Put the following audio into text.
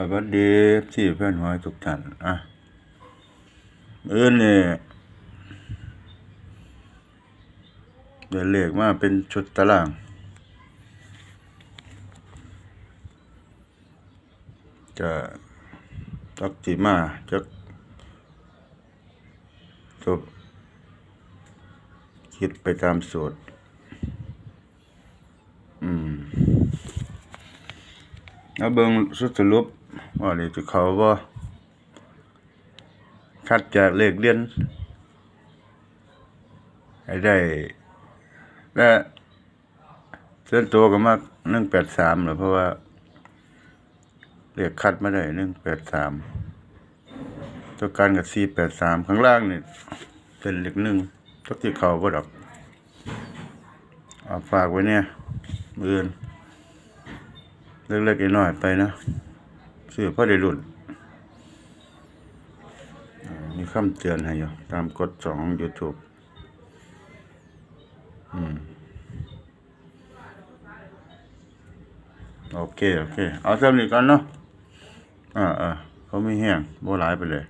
สวัสดีที่เพื่อนหอยทุกท่านอะมื้อนี่เดี๋ยวเลขมาเป็นชุดตาราง จะจักจิมาจักจบคิดไปตามสูตร อืมแล้วเบิ่งสุดสรุปว่าเลขจะเขาบ่คัดจากเลขเรียนให้ได้ และส่วนตัวก็มาก183แปดสามหละเพราะว่าเลขคัดมาได้183ตัวการกับ483ข้างล่างนี่เป็นเลขหนึ่งตักที่เขาบ่ดอกเอาฝากไว้เนี่ยเมื้ออื่นเล็กๆน้อยๆไปนะ ซื้อพอได้รุ่นอ่ามีคำเตือนให้อยู่ตามกฎสองยูทูบอืมโอเค โอเค เอาเท่านี้ก่อนเนาะอ่าอ่าเขาไม่แห้งโบหลายไปเลย